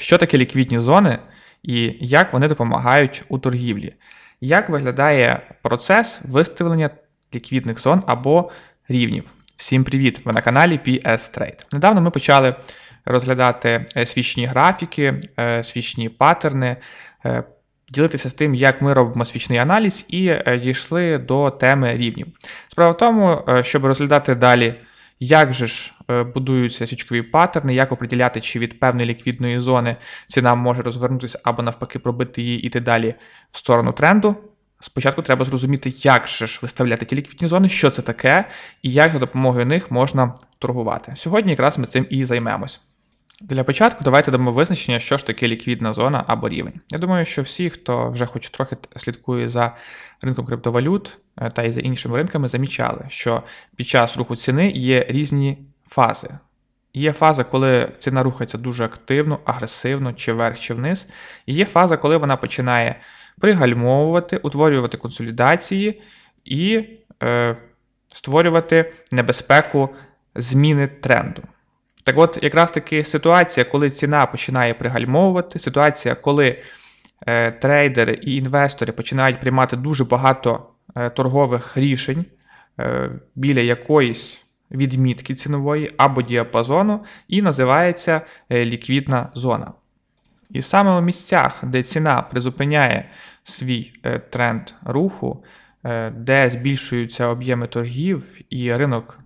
Що таке ліквідні зони і як вони допомагають у торгівлі? Як виглядає процес виставлення ліквідних зон або рівнів? Всім привіт! Ви на каналі PS Trade. Недавно ми почали розглядати е, свічні графіки, е, свічні паттерни, е, ділитися з тим, як ми робимо свічний аналіз, і дійшли до теми рівнів. Справа в тому, щоб розглядати далі, як же ж будуються свічкові паттерни, як оприділяти, чи від певної ліквідної зони ціна може розвернутися або навпаки пробити її і йти далі в сторону тренду. Спочатку треба зрозуміти, як же ж виставляти ті ліквідні зони, що це таке, і як за допомогою них можна торгувати. Сьогодні якраз ми цим і займемось. Для початку давайте дамо визначення, що ж таке ліквідна зона або рівень. Я думаю, що всі, хто вже хоч трохи слідкує за ринком криптовалют е, та й за іншими ринками, замічали, що під час руху ціни є різні фази. Є фаза, коли ціна рухається дуже активно, агресивно, чи вверх, чи вниз. І є фаза, коли вона починає пригальмовувати, утворювати консолідації і е, створювати небезпеку зміни тренду. Так от, якраз таки ситуація, коли ціна починає пригальмовувати, ситуація, коли е, трейдери і інвестори починають приймати дуже багато е, торгових рішень е, біля якоїсь відмітки цінової або діапазону, і називається е, ліквідна зона. І саме у місцях, де ціна призупиняє свій е, тренд руху, е, де збільшуються об'єми торгів, і ринок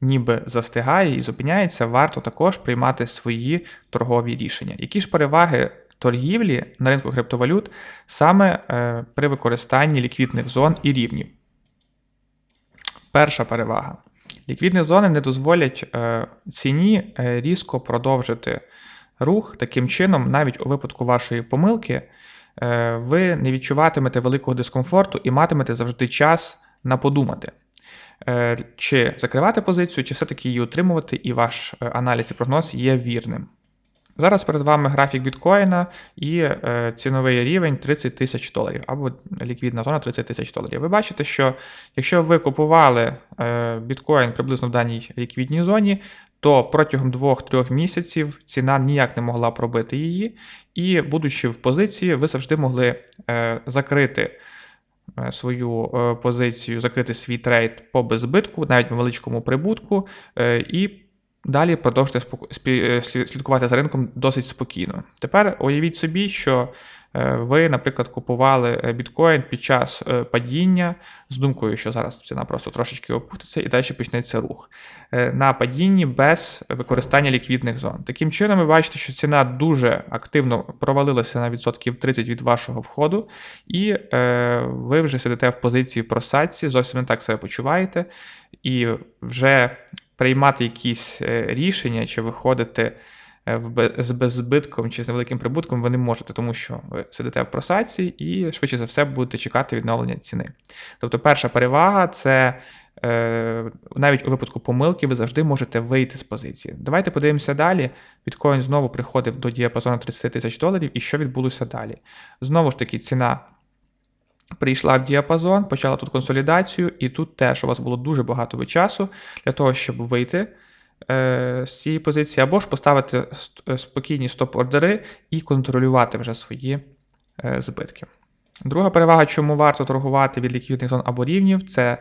ніби застигає і зупиняється, варто також приймати свої торгові рішення. Які ж переваги торгівлі на ринку криптовалют саме при використанні ліквідних зон і рівнів? Перша перевага. Ліквідні зони не дозволять е, ціні е, різко продовжити рух. Таким чином, навіть у випадку вашої помилки, е, ви не відчуватимете великого дискомфорту і матимете завжди час на подумати. Чи закривати позицію, чи все-таки її утримувати, і ваш аналіз і прогноз є вірним. Зараз перед вами графік біткоїна і е, ціновий рівень 30 тисяч доларів або ліквідна зона 30 тисяч доларів. Ви бачите, що якщо ви купували е, біткоін приблизно в даній ліквідній зоні, то протягом 2-3 місяців ціна ніяк не могла пробити її, і, будучи в позиції, ви завжди могли е, закрити. Свою позицію, закрити свій трейд по беззбитку, навіть невеличкому прибутку, і далі продовжити слідкувати за ринком досить спокійно. Тепер уявіть собі, що ви, наприклад, купували біткоін під час падіння з думкою, що зараз ціна просто трошечки опуститься і далі почнеться рух на падінні без використання ліквідних зон. Таким чином, ви бачите, що ціна дуже активно провалилася на відсотків 30 від вашого входу, і е, ви вже сидите в позиції просадці, зовсім не так себе почуваєте, і вже приймати якісь рішення чи виходити. З беззбитком чи з невеликим прибутком ви не можете, тому що ви сидите в просадці і швидше за все будете чекати відновлення ціни. Тобто, перша перевага це е, навіть у випадку помилки ви завжди можете вийти з позиції. Давайте подивимося далі. Біткоін знову приходив до діапазону 30 тисяч доларів, і що відбулося далі? Знову ж таки, ціна. Прийшла в діапазон, почала тут консолідацію, і тут теж у вас було дуже багато часу для того, щоб вийти Е, з цієї позиції, або ж поставити е, спокійні стоп-ордери і контролювати вже свої е, збитки. Друга перевага, чому варто торгувати від ліквідних зон або рівнів, це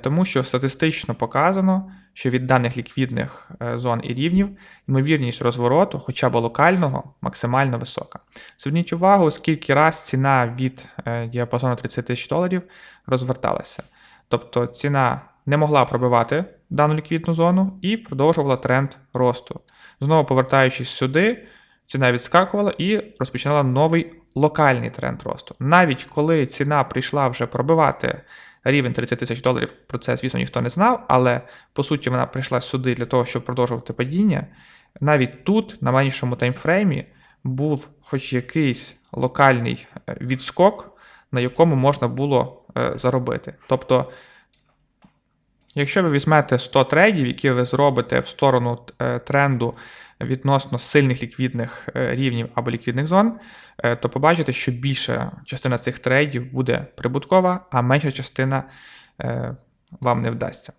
тому, що статистично показано, що від даних ліквідних зон і рівнів ймовірність розвороту, хоча б локального, максимально висока. Зверніть увагу, скільки раз ціна від діапазону 30 тисяч доларів розверталася. Тобто ціна не могла пробивати дану ліквідну зону і продовжувала тренд росту. Знову повертаючись сюди, ціна відскакувала і розпочинала новий локальний тренд росту. Навіть коли ціна прийшла вже пробивати рівень 30 тисяч доларів, про це, звісно, ніхто не знав, але по суті вона прийшла сюди для того, щоб продовжувати падіння. Навіть тут, на меншому таймфреймі, був хоч якийсь локальний е, відскок, на якому можна було е, заробити. Тобто Якщо ви візьмете 100 трейдів, які ви зробите в сторону е, тренду відносно сильних ліквідних е, рівнів або ліквідних зон, е, то побачите, що більша частина цих трейдів буде прибуткова, а менша частина вам не вдасться.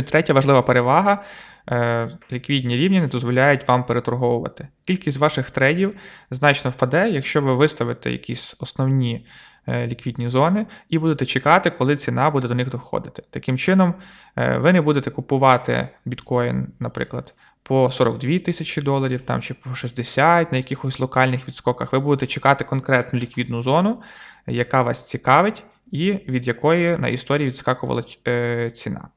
І третя важлива перевага: е, ліквідні рівні не дозволяють вам переторговувати. Кількість ваших трейдів значно впаде, якщо ви виставите якісь основні е, ліквідні зони і будете чекати, коли ціна буде до них доходити. Таким чином, е, ви не будете купувати біткоін, наприклад, по 42 тисячі доларів там, чи по 60 на якихось локальних відскоках. Ви будете чекати конкретну ліквідну зону, яка вас цікавить, і від якої на історії відскакувала е, ціна.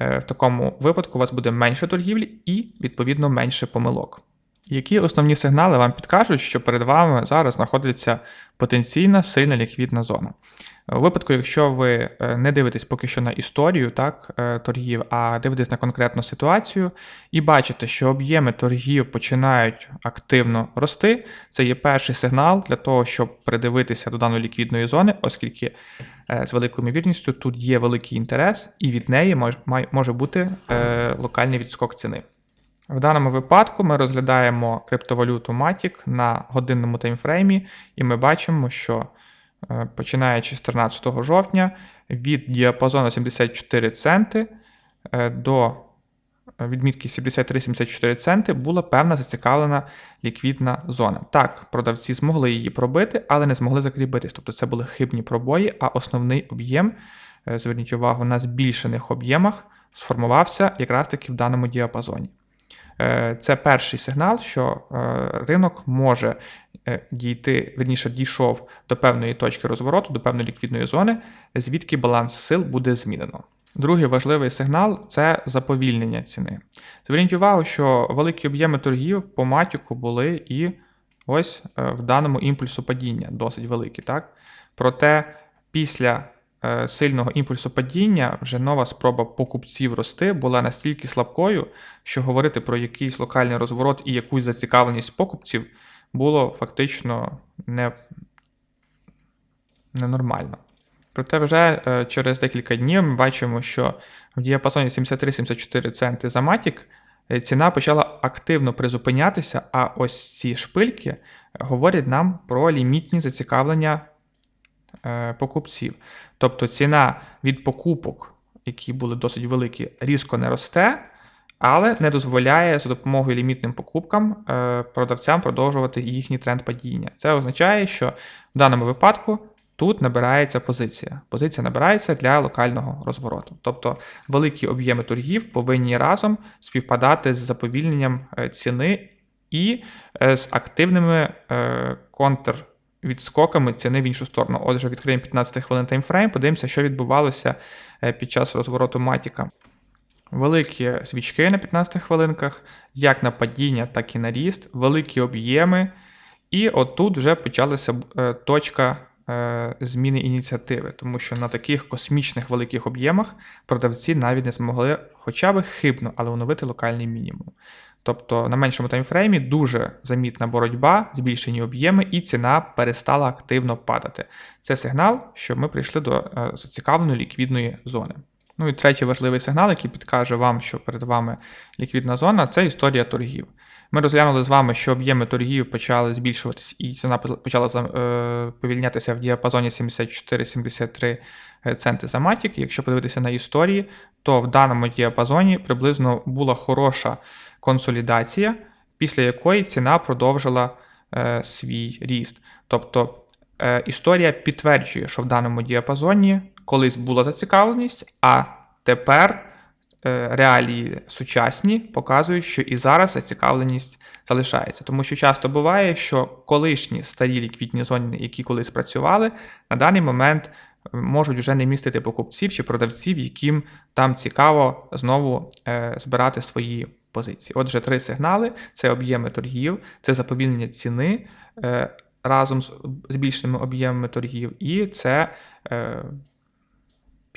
Е, в такому випадку у вас буде менше торгівлі і, відповідно, менше помилок. Які основні сигнали вам підкажуть, що перед вами зараз знаходиться потенційна сильна ліквідна зона? У випадку, якщо ви е, не дивитесь поки що на історію так, е, торгів, а дивитесь на конкретну ситуацію і бачите, що об'єми торгів починають активно рости, це є перший сигнал для того, щоб придивитися до даної ліквідної зони, оскільки е, з великою ймовірністю тут є великий інтерес, і від неї може бути локальний відскок ціни. В даному випадку ми розглядаємо криптовалюту Matic на годинному таймфреймі, і ми бачимо, що Е, починаючи з 13 жовтня, від діапазону 74 центи е, до відмітки 73-74 центи була певна зацікавлена ліквідна зона. Так, продавці змогли її пробити, але не змогли закріпитись. Тобто це були хибні пробої, а основний об'єм, е, зверніть увагу, на збільшених об'ємах сформувався якраз таки в даному діапазоні. Це перший сигнал, що ринок може Е, дійти, верніше дійшов до певної точки розвороту, до певної ліквідної зони, звідки баланс сил буде змінено. Другий важливий сигнал це заповільнення ціни. Зверніть увагу, що великі об'єми торгів по матіку були і ось е, в даному імпульсу падіння, досить великі. так? Проте після е, сильного імпульсу падіння вже нова спроба покупців рости була настільки слабкою, що говорити про якийсь локальний розворот і якусь зацікавленість покупців було фактично не, ненормально. Проте вже е, через декілька днів ми бачимо, що в діапазоні 73-74 центи за матік е, ціна почала активно призупинятися, а ось ці шпильки говорять нам про лімітні зацікавлення е, покупців. Тобто ціна від покупок, які були досить великі, різко не росте але не дозволяє за допомогою лімітним покупкам е, продавцям продовжувати їхній тренд падіння. Це означає, що в даному випадку тут набирається позиція. Позиція набирається для локального розвороту. Тобто великі об'єми торгів повинні разом співпадати з заповільненням е, ціни і е, з активними контр. Відскоками ціни в іншу сторону. Отже, відкриємо 15 хвилин таймфрейм, подивимося, що відбувалося під час розвороту Матіка. Великі свічки на 15 хвилинках, як на падіння, так і на ріст, великі об'єми. І отут вже почалася е, точка е, зміни ініціативи, тому що на таких космічних великих об'ємах продавці навіть не змогли хоча б хибно, але оновити локальний мінімум. Тобто на меншому таймфреймі дуже замітна боротьба, збільшені об'єми, і ціна перестала активно падати. Це сигнал, що ми прийшли до е, зацікавленої ліквідної зони. Ну і третій важливий сигнал, який підкаже вам, що перед вами ліквідна зона, це історія торгів. Ми розглянули з вами, що об'єми торгів почали збільшуватись, і ціна почала е, повільнятися в діапазоні 74-73 е, центи за матік. Якщо подивитися на історії, то в даному діапазоні приблизно була хороша консолідація, після якої ціна продовжила е, свій ріст. Тобто історія підтверджує, що в даному діапазоні колись була зацікавленість, а тепер е, реалії сучасні показують, що і зараз зацікавленість залишається. Тому що часто буває, що колишні старі ліквідні зони, які колись працювали, на даний момент е, можуть вже не містити покупців чи продавців, яким там цікаво знову е, збирати свої позиції. Отже, три сигнали: це об'єми торгів, це заповільнення ціни. Разом з збільшеними об'ємами торгів, і це е,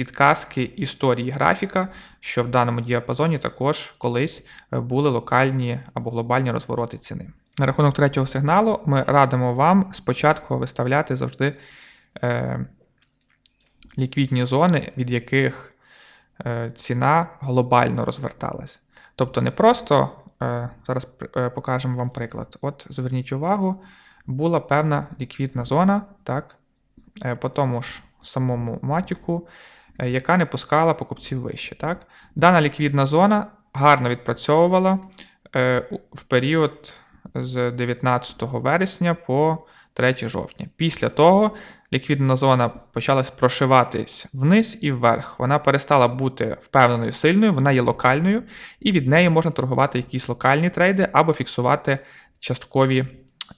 підказки історії графіка, що в даному діапазоні також колись е, були локальні або глобальні розвороти ціни. На рахунок третього сигналу ми радимо вам спочатку виставляти завжди е, ліквідні зони, від яких е, ціна глобально розверталась. Тобто не просто, е, зараз е, покажемо вам приклад. От зверніть увагу, була певна ліквідна зона, так, е, по тому ж самому матіку яка не пускала покупців вище. Так? Дана ліквідна зона гарно відпрацьовувала е, в період з 19 вересня по 3 жовтня. Після того ліквідна зона почалась прошиватись вниз і вверх. Вона перестала бути впевненою сильною, вона є локальною, і від неї можна торгувати якісь локальні трейди або фіксувати часткові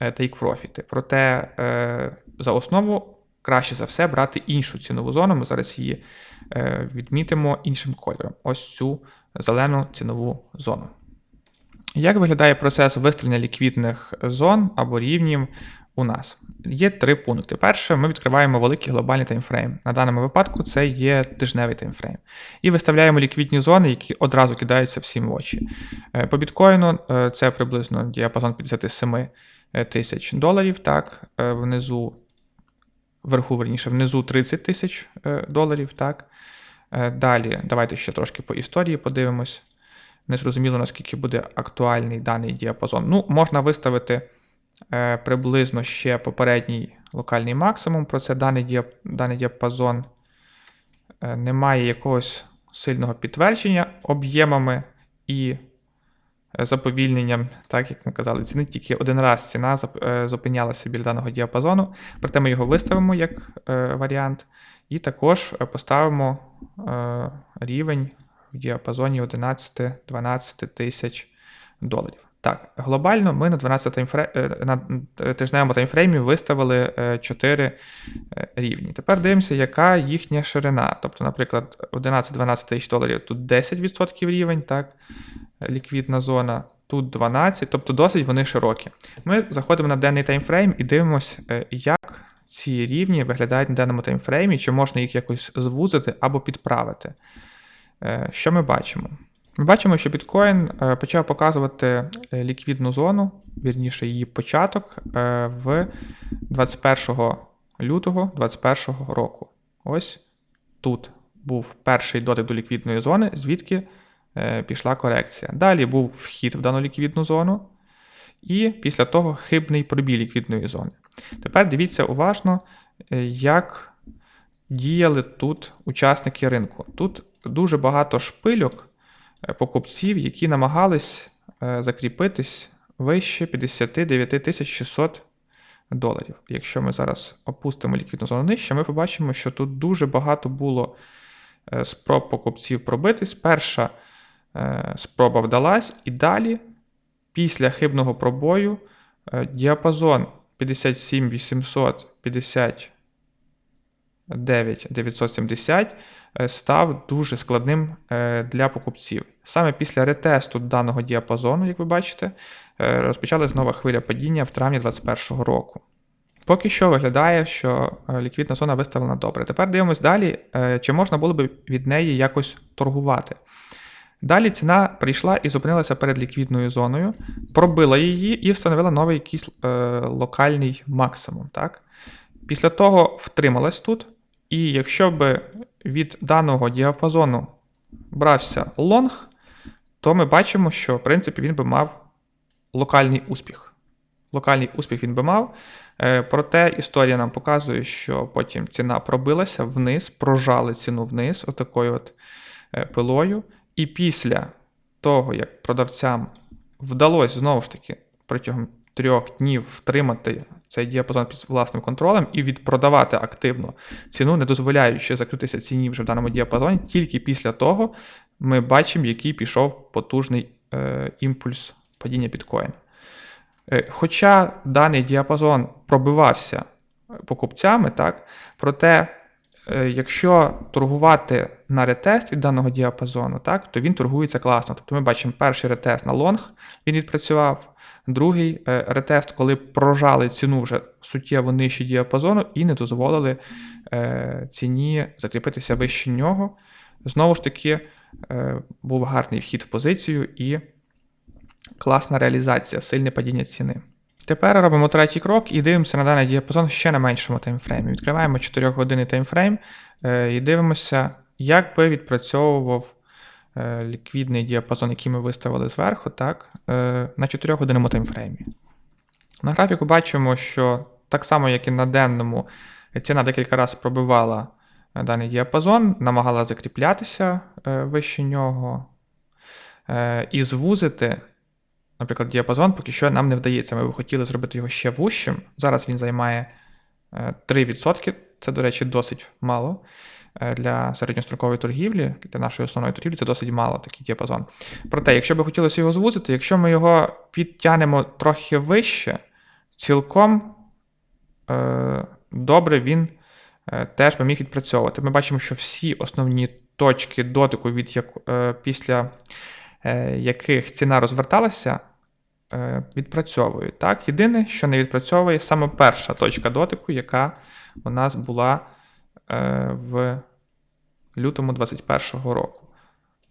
е, тейк-профіти. Проте е, за основу краще за все брати іншу цінову зону. Ми зараз її е, відмітимо іншим кольором. Ось цю зелену цінову зону. Як виглядає процес виставлення ліквідних зон або рівнів у нас? Є три пункти. Перше, ми відкриваємо великий глобальний таймфрейм. На даному випадку це є тижневий таймфрейм. І виставляємо ліквідні зони, які одразу кидаються всім в очі. Е, По біткоїну е, це приблизно діапазон 57 тисяч доларів. Так, внизу, вверху, верніше, внизу 30 тисяч е, доларів. Так. Е, Далі, давайте ще трошки по історії подивимось. Не зрозуміло, наскільки буде актуальний даний діапазон. Ну, можна виставити е, приблизно ще попередній локальний максимум. Про це даний, діап... даний діапазон не має якогось сильного підтвердження об'ємами і заповільненням, так як ми казали, ціни тільки один раз ціна е, зупинялася біля даного діапазону. Проте ми його виставимо як е, варіант. І також поставимо е, рівень в діапазоні 11-12 тисяч доларів. Так, глобально ми на 12 таймфре... е, на е, тижневому таймфреймі виставили 4 рівні. Тепер дивимося, яка їхня ширина. Тобто, наприклад, 11-12 тисяч доларів тут 10% рівень, так, ліквідна зона, тут 12, тобто досить вони широкі. Ми заходимо на денний таймфрейм і дивимося, е, як ці рівні виглядають на даному таймфреймі, чи можна їх якось звузити або підправити. Е, Що ми бачимо? Ми бачимо, що біткоін е, почав показувати е, ліквідну зону, вірніше її початок е, в 21 лютого 2021 року. Ось тут був перший дотик до ліквідної зони, звідки пішла корекція. Далі був вхід в дану ліквідну зону, і після того хибний пробій ліквідної зони. Тепер дивіться уважно, як діяли тут учасники ринку. Тут дуже багато шпильок покупців, які намагались е, закріпитись вище 59 600 доларів. Якщо ми зараз опустимо ліквідну зону нижче, ми побачимо, що тут дуже багато було е, спроб покупців пробитись. Перша е, спроба вдалась, і далі, після хибного пробою, е, діапазон 57 800 59 970 е, став дуже складним е, для покупців. Саме після ретесту даного діапазону, як ви бачите, е, розпочалась нова хвиля падіння в травні 2021 року. Поки що виглядає, що ліквідна зона виставлена добре. Тепер дивимось далі, чи можна було б від неї якось торгувати. Далі ціна прийшла і зупинилася перед ліквідною зоною, пробила її і встановила новий якийсь локальний максимум. Так? Після того втрималась тут, і якщо б від даного діапазону брався лонг, то ми бачимо, що в принципі він би мав локальний успіх. Локальний успіх він би мав. Е, Проте історія нам показує, що потім ціна пробилася вниз, прожали ціну вниз, отакою от е, пилою. І після того, як продавцям вдалося знову ж таки протягом трьох днів втримати цей діапазон під власним контролем і відпродавати активно ціну, не дозволяючи закритися ціні вже в даному діапазоні, тільки після того ми бачимо, який пішов потужний е, імпульс падіння біткоїна. Е, Хоча даний діапазон пробивався покупцями, так, проте, е, якщо торгувати на ретест від даного діапазону, так, то він торгується класно. Тобто ми бачимо перший ретест на лонг, він відпрацював, другий е, ретест, коли прожали ціну вже суттєво нижче діапазону і не дозволили е, ціні закріпитися вище нього. Знову ж таки, е, був гарний вхід в позицію і класна реалізація, сильне падіння ціни. Тепер робимо третій крок і дивимося на даний діапазон ще на меншому таймфреймі. Відкриваємо 4 годинний таймфрейм і дивимося, як би відпрацьовував ліквідний діапазон, який ми виставили зверху, так, е, на 4 годинному таймфреймі. На графіку бачимо, що так само, як і на денному, ціна декілька разів пробивала е, даний діапазон, намагала закріплятися е, вище нього е, і звузити, наприклад, діапазон поки що нам не вдається. Ми б хотіли зробити його ще вущим. Зараз він займає е, 3%. Це, до речі, досить мало е, для середньострокової торгівлі, для нашої основної торгівлі це досить мало такий діапазон. Проте, якщо би хотілося його звузити, якщо ми його підтягнемо трохи вище, цілком е, добре він е, теж би міг відпрацьовувати. Ми бачимо, що всі основні точки дотику, від як, е, після е, яких ціна розверталася, е, відпрацьовують. Так? Єдине, що не відпрацьовує, саме перша точка дотику, яка у нас була е, в лютому 2021 року.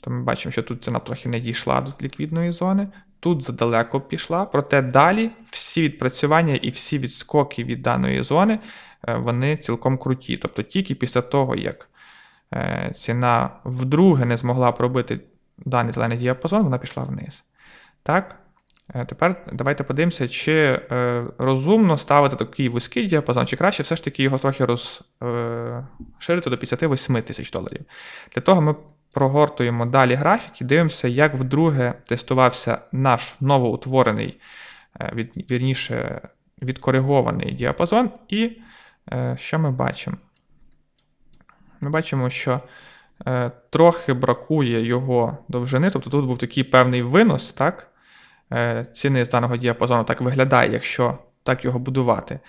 То ми бачимо, що тут ціна трохи не дійшла до ліквідної зони, тут задалеко пішла, проте далі всі відпрацювання і всі відскоки від даної зони е, вони цілком круті. Тобто тільки після того, як е, ціна вдруге не змогла пробити даний зелений діапазон, вона пішла вниз. Так? Е, Тепер давайте подивимося, чи е, розумно ставити такий вузький діапазон, чи краще все ж таки його трохи розширити до 58 тисяч доларів. Для того ми прогортуємо далі графік і дивимося, як вдруге тестувався наш новоутворений, е, від, вірніше, відкоригований діапазон. І е, що ми бачимо? Ми бачимо, що е, трохи бракує його довжини, тобто тут був такий певний винос, так? Е, ціни з даного діапазону так виглядає, якщо так його будувати.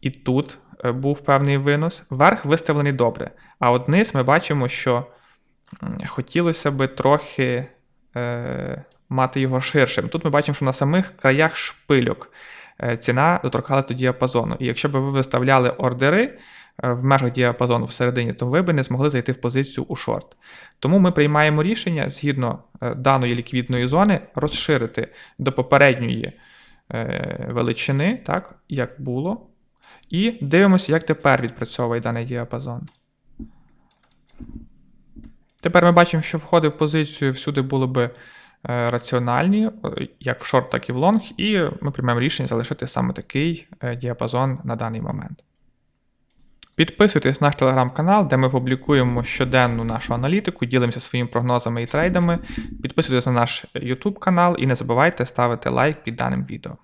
І тут е, був певний винос. Верх виставлений добре. А от низ ми бачимо, що хотілося би трохи е, мати його ширшим. Тут ми бачимо, що на самих краях шпильок е, ціна доторкалась до діапазону. І якщо б ви виставляли ордери в межах діапазону всередині, то ви б не змогли зайти в позицію у шорт. Тому ми приймаємо рішення згідно е, даної ліквідної зони розширити до попередньої е, величини, так, як було. І дивимося, як тепер відпрацьовує даний діапазон. Тепер ми бачимо, що входи в позицію всюди були би е, раціональні, е, як в шорт, так і в лонг, і ми приймемо рішення залишити саме такий е, діапазон на даний момент. Підписуйтесь на наш телеграм-канал, де ми публікуємо щоденну нашу аналітику, ділимося своїми прогнозами і трейдами. Підписуйтесь на наш YouTube канал і не забувайте ставити лайк під даним відео.